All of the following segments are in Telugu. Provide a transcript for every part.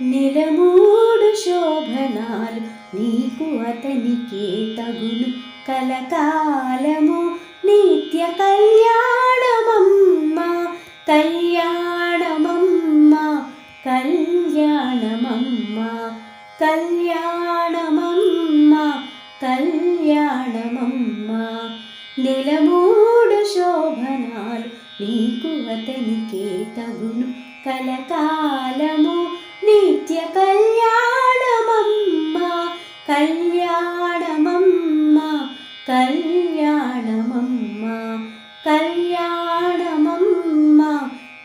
నిలమూడు శోభనాలు నీకు అతనికే తగును కలకాలము. నిత్య కళ్యాణమమ్మ కళ్యాణమమ్మ కళ్యాణమమ్మ కళ్యాణమమ్మ కళ్యాణమమ్మ. నెలమూడు శోభనాలు నీకు అతనికే తగును కలకాలము.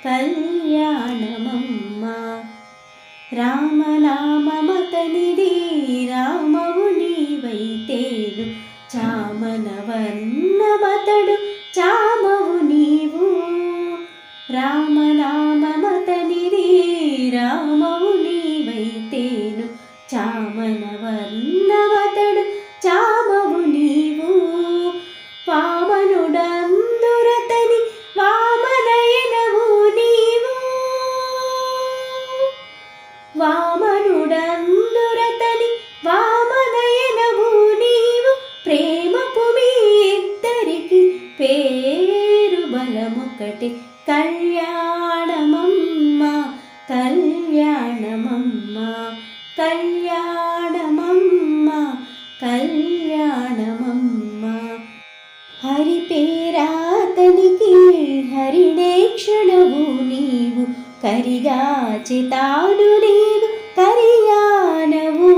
కళ్యాణమమ్మ. రామనామమతనిది రామవు నీవైతేను. చామనవన్నమతడు చామవు నీవు. రామనామమతనిది పేరు కళ్యాణమమ్మ కళ్యాణమమ్మ కళ్యాణమమ్మ కళ్యాణమమ్మ. హరి పేరాతనికి హరిణే క్షణవు నీవు కరిగాచితాను నీవు కరియానవు.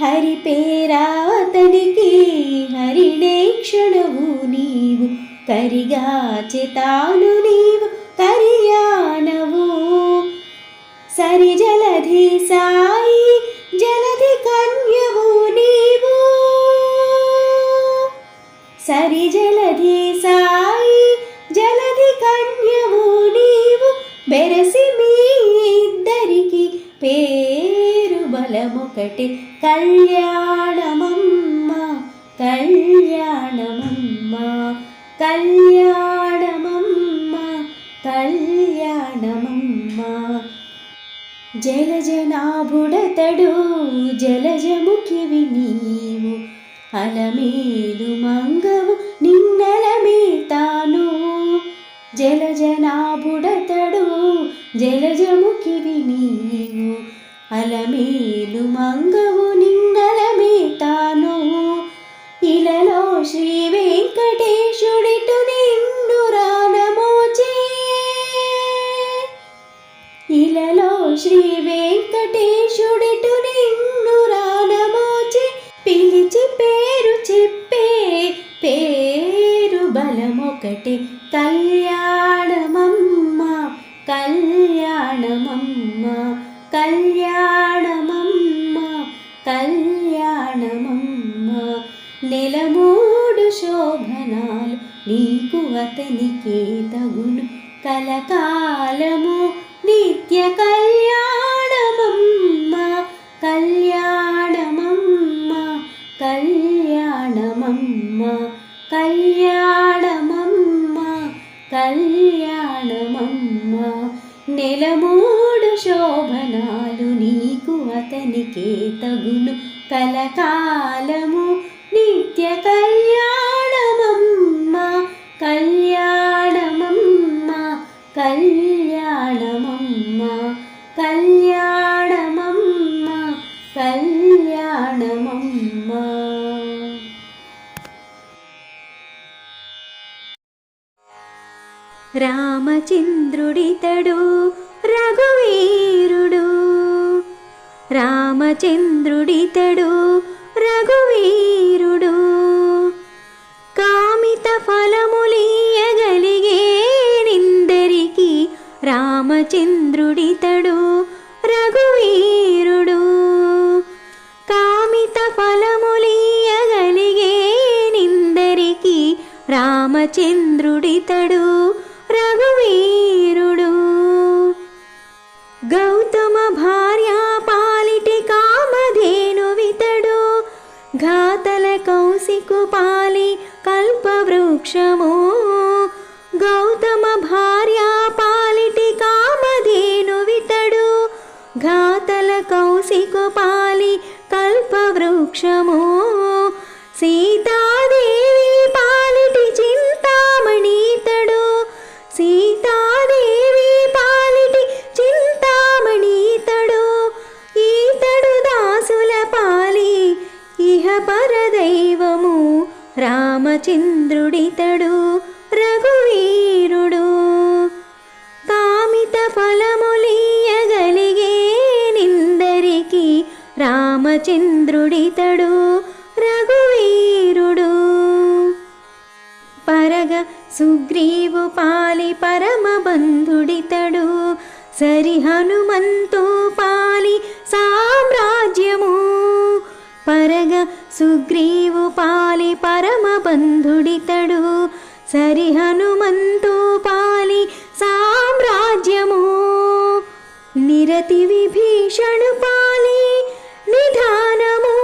హరి పేరాతనికి హరిణే క్షణవు నీవు కరిగాచితాను నీవు కరియానవు సరి జలధి సాయి జలధి కన్యవు నీవు. సరి జలధి సాయి జలధి కన్యవు నీవు. బెరసి మీ ఇద్దరికి పేరు బలమొకటి కళ్యాణమమ్మ కళ్యాణమమ్మ. కళ్యాణమమ్మ కళ్యాణమమ్మ. జలజనాభుడతడు జలజముఖివి నీవు. అలమేలు మంగవు నిన్నలమే తాను. జలజనాభుడతడు జలజముఖివి నీవు. అలమేలు మంగవు కళ్యాణమమ్మ కళ్యాణమమ్మ కళ్యాణమమ్మ కళ్యాణమమ్మ. నెలమూడు శోభనాలు నీకు అతనికే తగును. కలకాలము నిత్య కళ్యాణమమ్మ కళ్యాణమమ్మ కళ్యాణమమ్మ. కళ్యాణమమ్మ నీకే తగును కలకాలము. నిత్య కళ్యాణమమ్మ కళ్యాణమమ్మ కళ్యాణమమ్మ కళ్యాణమమ్మ కళ్యాణమమ్మ. రామచంద్రుడితడు రఘువీరుడు రామచంద్రుడితడు రఘువీరుడు. కామిత ఫలములీయగలిగే నిందరికి రామచంద్రుడితడు రఘువీరుడు. కామిత ఫలములీయగలిగే నిందరికి రామచంద్రుడితడు రఘువీరుడు. దోషము గౌతమ భార్య పాలిటి కామధేను వితడు. ఘాతల కౌశిక పాలి కల్పవృక్షము. సీతాదేవి పాలిటి చింతామణీతడు సీతాదేవి పాలిటి చింతామణీతడు ఈతడు దాసుల పాలి ఇహ రామచంద్రుడితడు రఘువీరుడు. కామిత ఫలములీయగలిగే నిందరికి రామచంద్రుడితడు రఘువీరుడు. పరగ సుగ్రీవు పాలి పరమ బంధుడితడు సరి హనుమంతు పాలి సుగ్రీవు పాలి పరమ బంధుడితడు. సరి హనుమంతు పాలి సామ్రాజ్యము. నిరతి విభీషణు పాలి నిధానము.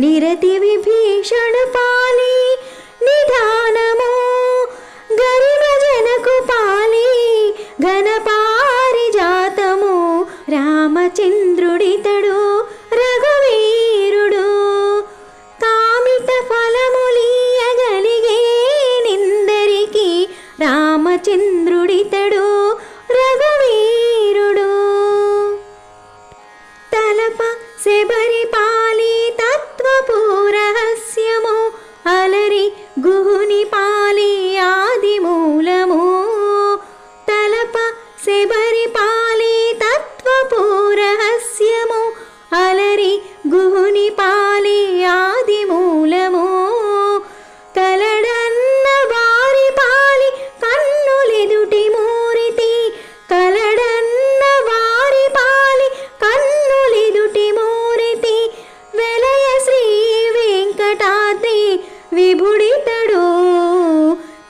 నిరతి విభీషణు పాలి రామచంద్రుడిత విభుడితడు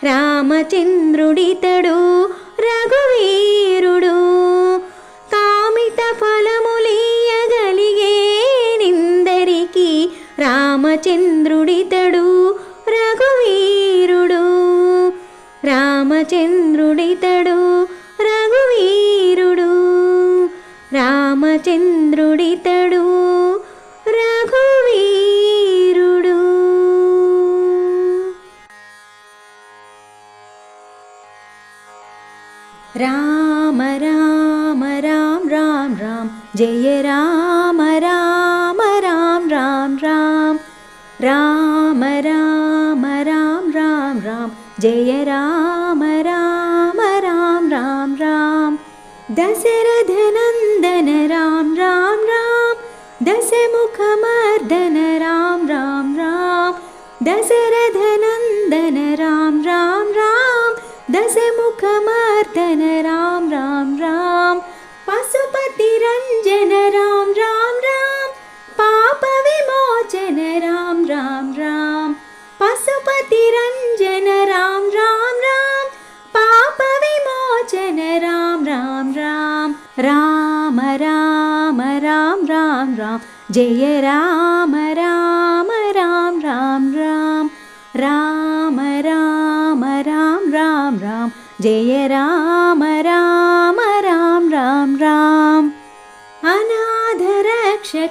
రామచంద్రుడితడు రఘువీరుడు. కామిత ఫలములీయగలిగే నిందరికీ రామచంద్రుడితడు రఘువీరుడు. రామచంద్రుడితడు రఘువీరుడు. రామచంద్రుడితడు जय राम राम राम राम राम राम राम राम राम राम जय राम राम राम राम राम दशरथनन्दन राम राम राम दशमुखमर्दन राम राम राम दशरथनन्दन राम राम राम दशमुखमर्दन राम राम राम पतिरञ्जन राम राम राम पापविमोचन राम राम राम पशुपतिरञ्जन राम राम राम पापविमोचन राम राम राम राम राम राम राम राम जय राम राम राम राम राम राम राम राम राम राम जय राम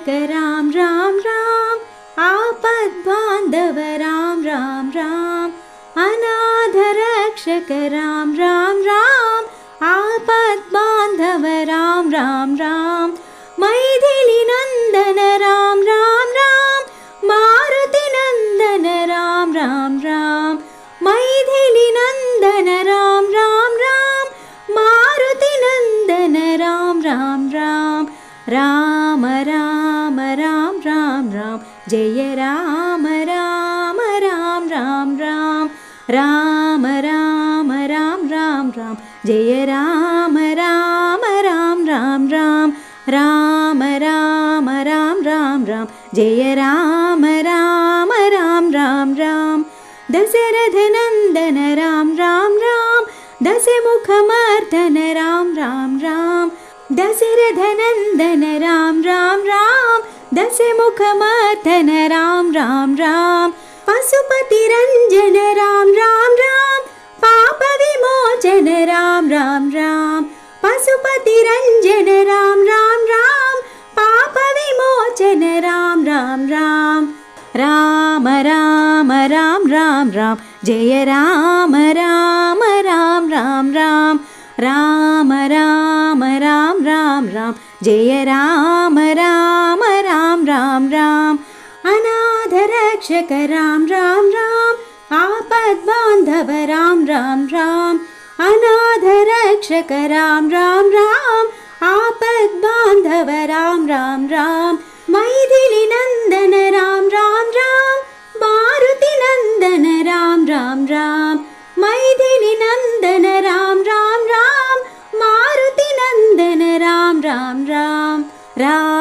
राम राम राम। आपद् बान्धव राम राम राम। अनाध रक्षक रापद्वैली राम राम। राम राम राम। मरुति नन्दन राम राम राम। मैथिली नन्दन राम राम राम। मरुति नन्दन राम राम राम। राम जय राम राम राम राम राम राम राम राम राम राम जय राम राम राम राम राम राम राम राम राम राम जय राम राम राम राम राम दसर धनन्दन राम राम राम दशमुखमर्दन राम राम राम दसर धनन्दन राम राम राम दश मुखमथन राम राम राम पशुपतिरञ्जन राम राम राम पापविमोचन राम राम राम पशुपतिरंजन राम राम राम पापविमोचन राम राम राम राम राम राम राम राम जय राम राम राम राम राम राम राम राम राम राम जय राम राम रक्षक राम राम राम। आपद्बान्धव राम राम राम। अनाथ रक्षक राम राम बान्धव मैथिलीनन्दन राम राम राम। मरुति नन्दन राम राम राम। मैथिलीनन्दन राम राम राम। राम मरुति राम राम राम। राम।